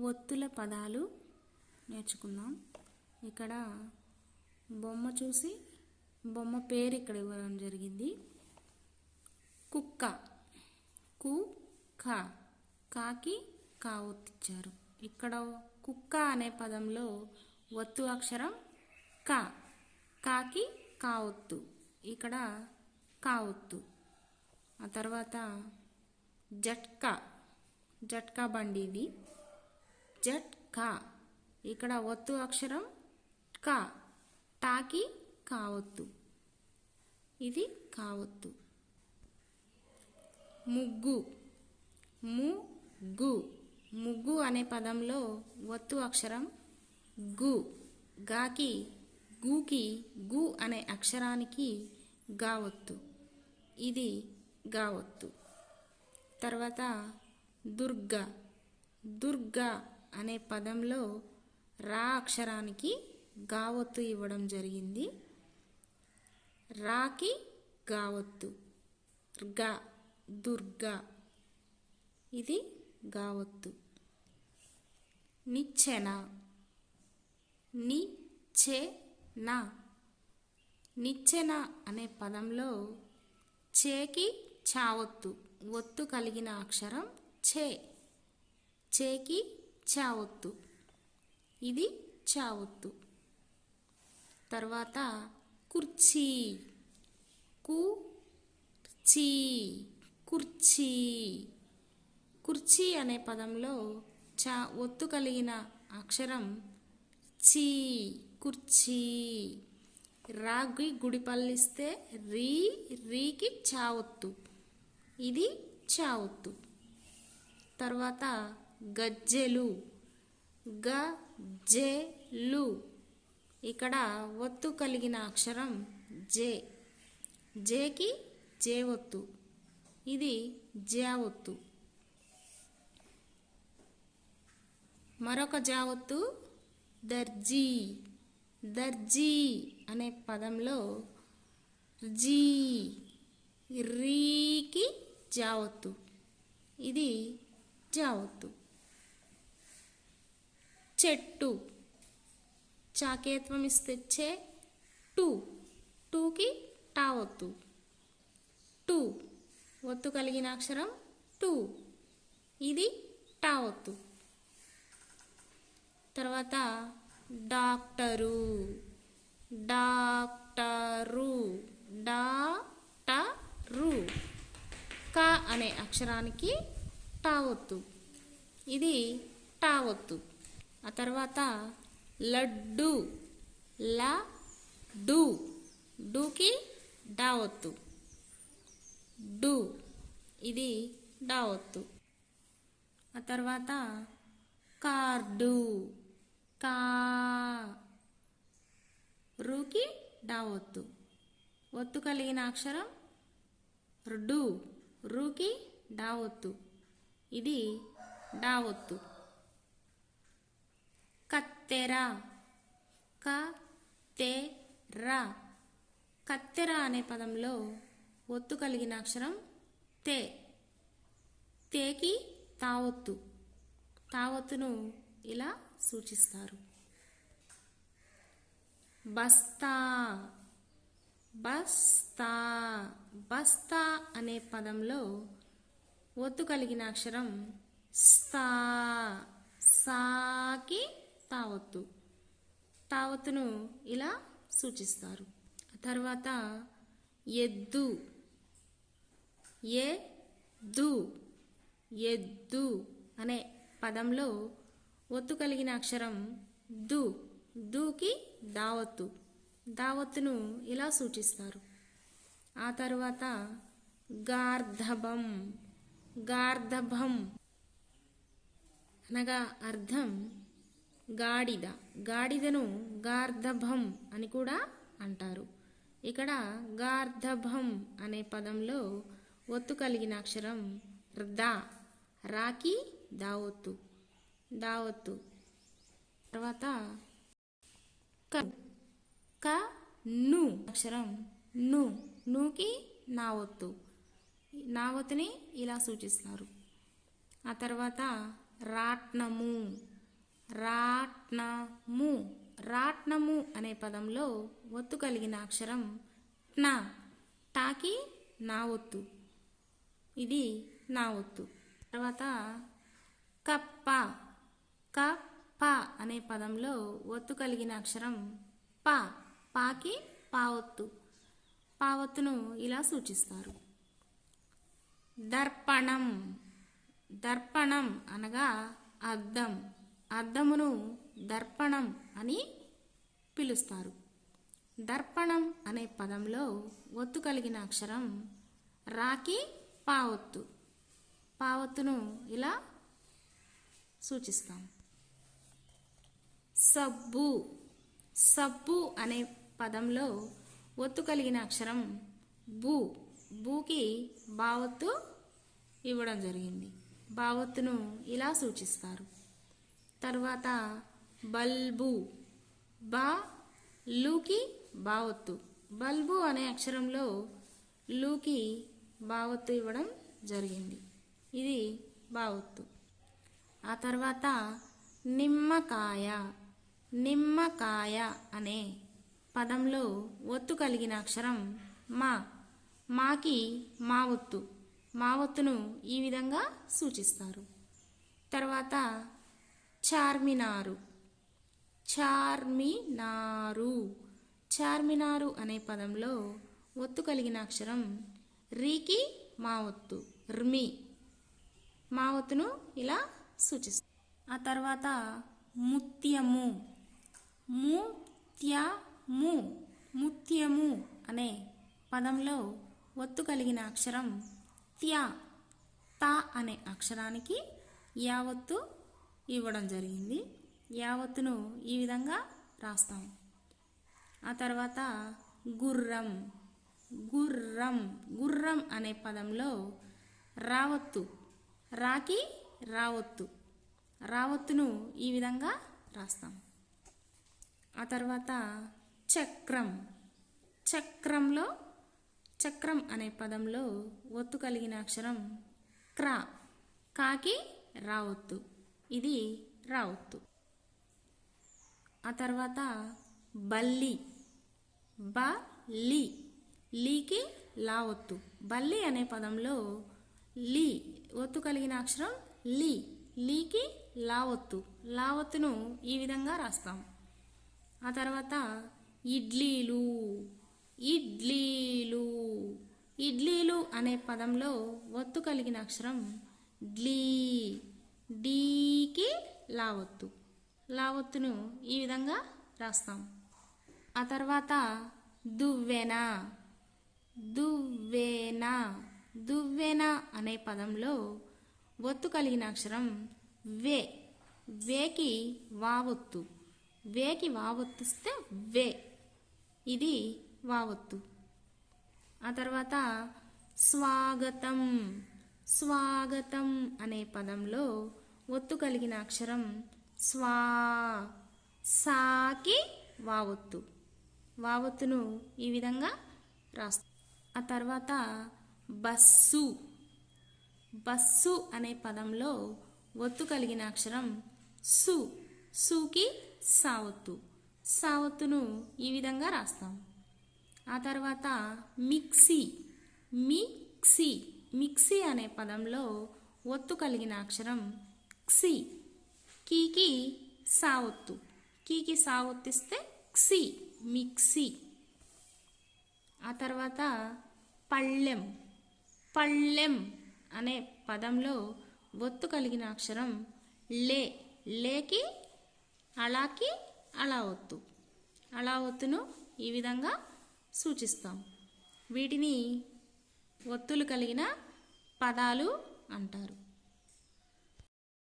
ఒత్తుల పదాలు నేర్చుకుందాం. ఇక్కడ బొమ్మ చూసి బొమ్మ పేరు ఇక్కడ ఇవ్వడం జరిగింది. కుక్క. కు క. కాకి కా ఒత్తిచ్చారు. ఇక్కడ కుక్క అనే పదంలో ఒత్తు అక్షరం క. కాకి కా ఒత్తు. ఇక్కడ కా ఒత్తు. ఆ తర్వాత జట్కా. జట్కా బండి ఇది. జట్ కా. ఇక్కడ ఒత్తు అక్షరం క. టాకి కావత్తు. ఇది కావత్తు. ముగ్గు. ముగ్గు. ముగ్గు అనే పదంలో ఒత్తు అక్షరం గు. గాకి గూకి గు అనే అక్షరానికి గావత్తు. ఇది గావత్తు. తర్వాత దుర్గ. దుర్గా అనే పదంలో రా అక్షరానికి గావత్తు ఇవ్వడం జరిగింది. రాకి గావత్తు. గా దుర్గా. ఇది గావత్తు. నిచ్చెన. నిచ్చెన. నిచ్చెన అనే పదంలో చేకి చావత్తు. ఒత్తు కలిగిన అక్షరం చే. చేకి చావొత్తు ఇది చావొత్తు తర్వాత కుర్చీ. కుర్చీ. కుర్చీ. కుర్చీ అనే పదంలో చా ఒత్తు కలిగిన అక్షరం చీ కుర్చీ. రాగి గుడిపల్లిస్తే రీ రీకి చావొత్తు ఇది చావొత్తు తర్వాత గజ్జెలు. గజ్జెలు. ఇక్కడ ఒత్తు కలిగిన అక్షరం జే. జేకి జే ఒత్తు. ఇది జావొత్తు మరొక జావొత్తు దర్జీ. దర్జీ అనే పదంలో జీ రీకి జావత్తు ఇది జావత్తు చెట్టు. చాకేత్వం ఇస్తే చే టూ. టూకి టా ఒత్తు. టూ. ఒత్తు కలిగిన అక్షరం టూ. ఇది టా ఒత్తు. తర్వాత డాక్టరు. డాక్టరు. డాక్టరు. క అనే అక్షరానికి టా ఒత్తు. ఇది టా ఒత్తు. ఆ తర్వాత లడ్డు ల డు. డూకి డా డు. ఇది డా ఆ తర్వాత కార్డు. కా. రూకి డా ఒత్తు. ఒత్తు కలిగిన అక్షరం డు. రూకి డా ఇది ఇది కత్తెర. క తె ర కత్తెర అనే పదంలో ఒత్తు కలిగిన అక్షరం తే. తేకి తావొత్తు. తావొత్తును ఇలా సూచిస్తారు. బస్తా. బస్తా. బస్తా అనే పదంలో ఒత్తు కలిగిన అక్షరం స్థా. సాకి తావత్తు. తావత్తును ఇలా సూచిస్తారు. తర్వాత ఎద్దు. ఎద్దు. ఎద్దు అనే పదంలో ఒత్తు కలిగిన అక్షరం దు. దూకి దావత్తు. దావత్తును ఇలా సూచిస్తారు. ఆ తర్వాత గార్ధభం. గార్ధభం అనగా అర్థం గాడిద. గాడిదను గార్ధభం అని కూడా అంటారు. ఇక్కడ గార్ధభం అనే పదంలో ఒత్తు కలిగిన అక్షరం దా రాకి దావత్తు. దావత్తు. తర్వాత క క ను అక్షరం ను నూకి నావొత్తు. నావత్తుని ఇలా సూచిస్తారు ఆ తర్వాత రాట్నము. రాట్నము. రాట్నము అనే పదంలో ఒత్తు కలిగిన అక్షరం న. టాకి నా ఒత్తు. ఇది నా ఒత్తు. తర్వాత కప్ప. కప్ప అనే పదంలో ఒత్తు కలిగిన అక్షరం ప. పాకి పావొత్తు పావొత్తును ఇలా సూచిస్తారు. దర్పణం. దర్పణం అనగా అద్దం. అద్దమును దర్పణం అని పిలుస్తారు. దర్పణం అనే పదంలో ఒత్తు కలిగిన అక్షరం రాకి పావొత్తు. పావొత్తును ఇలా సూచిస్తాం. సబ్బు. సబ్బు అనే పదంలో ఒత్తు కలిగిన అక్షరం బూ. బూకి బావొత్తు ఇవ్వడం జరిగింది. బావొత్తును ఇలా సూచిస్తారు. తర్వాత బల్బు బా లూకి బావత్తు. బల్బు అనే అక్షరంలో లూకి బావత్తు ఇవ్వడం జరిగింది. ఇది బావొత్తు. ఆ తర్వాత నిమ్మకాయ నిమ్మకాయ అనే పదంలో ఒత్తు కలిగిన అక్షరం మా. మాకి మా ఒత్తు మా ఒత్తును ఈ విధంగా సూచిస్తారు. తర్వాత చార్మినారు. చార్మినారు. చార్మినారు అనే పదంలో ఒత్తు కలిగిన అక్షరం రీకి మా ఒత్తు ర్మి. మా ఒత్తును ఇలా సూచిస్తారు ఆ తర్వాత ముత్యము. ముత్యము. ముత్యము అనే పదంలో ఒత్తు కలిగిన అక్షరం త్యా తా అనే అక్షరానికి యావత్తు ఇవ్వడం జరిగింది. యావత్తును ఈ విధంగా రాస్తాం. ఆ తర్వాత గుర్రం గుర్రం గుర్రం అనే పదంలో రావత్తు రాకి రావత్తు రావత్తును ఈ విధంగా రాస్తాం. ఆ తర్వాత చక్రం చక్రంలో చక్రం అనే పదంలో ఒత్తు కలిగిన అక్షరం క్రా కాకి రావత్తు. ఇది రావత్తు ఆ తర్వాత బల్లి. బ లి లీకి లావత్తు బల్లి అనే పదంలో లీ ఒత్తు కలిగిన అక్షరం లీ. లీకి లావత్తు లావత్తును ఈ విధంగా రాస్తాం. ఆ తర్వాత ఇడ్లీలు. ఇడ్లీలు. ఇడ్లీలు అనే పదంలో ఒత్తు కలిగిన అక్షరం డ్లీ. డీకి లావత్తు. లావత్తును ఈ విధంగా రాస్తాం. ఆ తర్వాత దువ్వెన. దువ్వెన. దువ్వెన అనే పదంలో ఒత్తు కలిగిన అక్షరం వే. వేకి వావొత్తు. వేకి వావొత్తిస్తే వే. ఇది వావొత్తు. ఆ తర్వాత స్వాగతం. స్వాగతం అనే పదంలో ఒత్తు కలిగిన అక్షరం స్వా సాకి వావొత్తు వావొత్తును ఈ విధంగా రాస్తా. ఆ తర్వాత బస్సు. బస్సు అనే పదంలో ఒత్తు కలిగిన అక్షరం సు. సుకి సావొత్తు సావొత్తును ఈ విధంగా రాస్తాం. ఆ తర్వాత మిక్సీ. మిక్సీ. మిక్సీ అనే పదంలో ఒత్తు కలిగిన అక్షరం క్సి కీకి సావత్తు కీకి సావొత్తిస్తే క్సి మిక్సీ ఆ తర్వాత పళ్ళెం. పళ్ళెం అనే పదంలో ఒత్తు కలిగిన అక్షరం లే. లేకి అలాకి అలా ఒత్తు. అలా ఒత్తును ఈ విధంగా సూచిస్తాం. వీటిని ఒత్తులు కలిగిన పదాలు అంటారు.